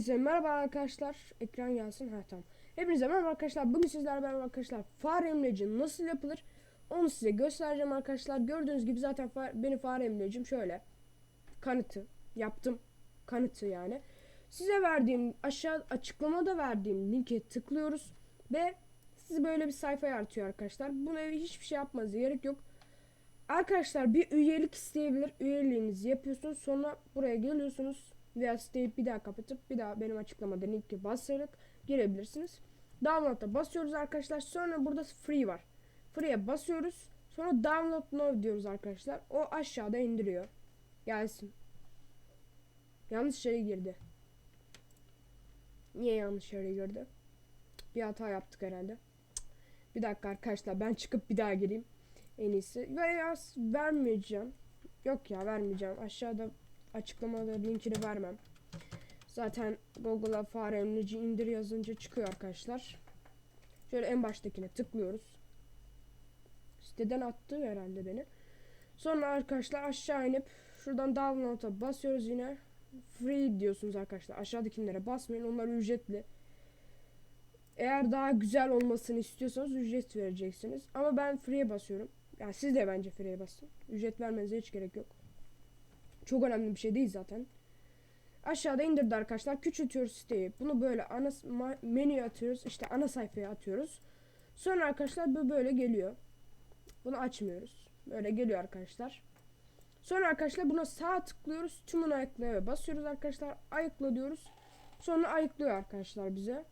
Hepinize merhaba arkadaşlar. Ekran gelsin. Ha tamam. Hepinize merhaba arkadaşlar. Bugün sizlerle beraber arkadaşlar fare emleci nasıl yapılır? Onu size göstereceğim arkadaşlar. Gördüğünüz gibi zaten fa benim fare emlecim şöyle. Kanıtı yaptım. Kanıtı yani. Size verdiğim aşağı açıklamada verdiğim linke tıklıyoruz ve sizi böyle bir sayfaya artıyor arkadaşlar. Buna hiçbir şey yapmanıza gerek yok. Arkadaşlar bir üyelik isteyebilir. Üyeliğinizi yapıyorsunuz. Sonra buraya geliyorsunuz. Veya siteyi bir daha kapatıp bir daha benim açıklamada linki basarak girebilirsiniz. Download'a basıyoruz arkadaşlar. Sonra burada free var. Free'ye basıyoruz. Sonra download now diyoruz arkadaşlar. O aşağıda indiriyor. Gelsin. Yanlış şeye girdi. Niye yanlış yere girdi? Bir hata yaptık herhalde. Bir dakika arkadaşlar ben çıkıp bir daha gireyim. En iyisi. Veya vermeyeceğim. Yok ya vermeyeceğim. Aşağıda açıklamada linkini vermem. Zaten Google'a fare emlici indir yazınca çıkıyor arkadaşlar. Şöyle en baştakine tıklıyoruz. Siteden attı herhalde beni. Sonra arkadaşlar aşağı inip şuradan download'a basıyoruz yine. Free diyorsunuz arkadaşlar. Aşağıdakilere basmayın. Onlar ücretli. Eğer daha güzel olmasını istiyorsanız ücret vereceksiniz. Ama ben free'ye basıyorum. Yani siz de bence free'ye basın. Ücret vermenize hiç gerek yok. Çok önemli bir şey değil zaten. Aşağıda indirdi arkadaşlar. Küçültüyoruz siteyi. Bunu böyle ana menüye atıyoruz. İşte ana sayfaya atıyoruz. Sonra arkadaşlar bu böyle geliyor. Bunu açmıyoruz. Böyle geliyor arkadaşlar. Sonra arkadaşlar buna sağ tıklıyoruz. Tümünü ayıklaya basıyoruz arkadaşlar. Ayıkla diyoruz. Sonra ayıklıyor arkadaşlar bize.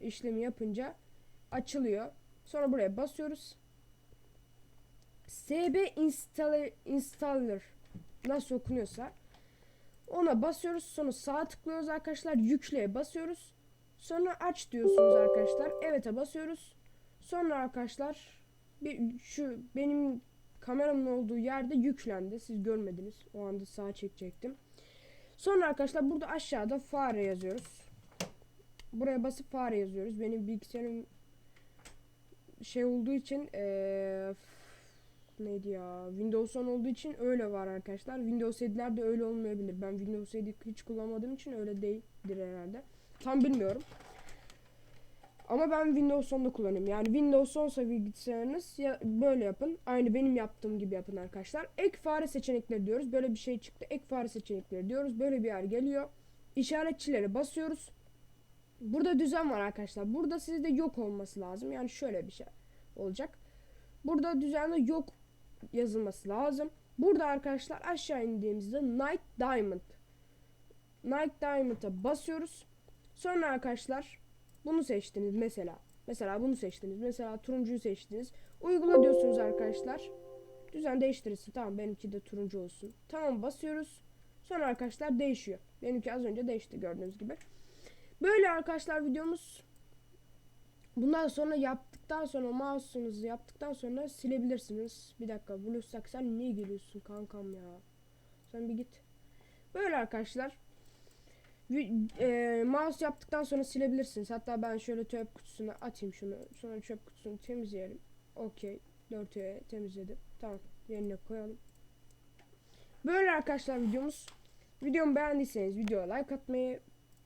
İşlemi yapınca açılıyor. Sonra buraya basıyoruz. SB installer, installer nasıl okunuyorsa ona basıyoruz. Sonra sağa tıklıyoruz arkadaşlar. Yükleye basıyoruz. Sonra aç diyorsunuz arkadaşlar. Evet'e basıyoruz. Sonra arkadaşlar bir şu benim kameramın olduğu yerde yüklendi. Siz görmediniz. O anda sağa çekecektim. Sonra arkadaşlar burada aşağıda fare yazıyoruz. Buraya basıp fare yazıyoruz. Benim bilgisayarım şey olduğu için ee, neydi ya Windows 10 olduğu için öyle var arkadaşlar. Windows 7'ler de öyle olmayabilir. Ben Windows 7 hiç kullanmadığım için öyle değildir herhalde. Tam bilmiyorum. Ama ben Windows 10'da kullanıyorum. Yani Windows 10 ise bilgisayarınız ya böyle yapın. Aynı benim yaptığım gibi yapın arkadaşlar. Ek fare seçenekleri diyoruz. Böyle bir şey çıktı. Ek fare seçenekleri diyoruz. Böyle bir yer geliyor. İşaretçilere basıyoruz. Burada düzen var arkadaşlar. Burada sizde yok olması lazım. Yani şöyle bir şey olacak. Burada düzenli yok yazılması lazım. Burada arkadaşlar aşağı indiğimizde Night Diamond. Night Diamond'a basıyoruz. Sonra arkadaşlar bunu seçtiniz mesela. Mesela bunu seçtiniz. Mesela turuncuyu seçtiniz. Uygula diyorsunuz arkadaşlar. Düzen değiştirirsin. Tamam benimki de turuncu olsun. Tamam basıyoruz. Sonra arkadaşlar değişiyor. Benimki az önce değişti gördüğünüz gibi. Böyle arkadaşlar videomuz. Bundan sonra yaptıktan sonra mouse'unuzu yaptıktan sonra silebilirsiniz. Bir dakika BlueStack sen niye geliyorsun kankam ya? Sen bir git. Böyle arkadaşlar. E, mouse yaptıktan sonra silebilirsiniz. Hatta ben şöyle çöp kutusuna atayım şunu. Sonra çöp kutusunu temizleyelim. Okey. 4'e temizledim. Tamam. Yerine koyalım. Böyle arkadaşlar videomuz. Videomu beğendiyseniz videoya like atmayı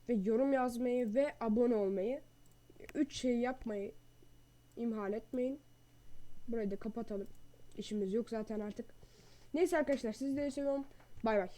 ve yorum yazmayı ve abone olmayı. Üç şey yapmayı imhal etmeyin. Burayı da kapatalım. İşimiz yok zaten artık. Neyse arkadaşlar sizleri seviyorum. Bay bay.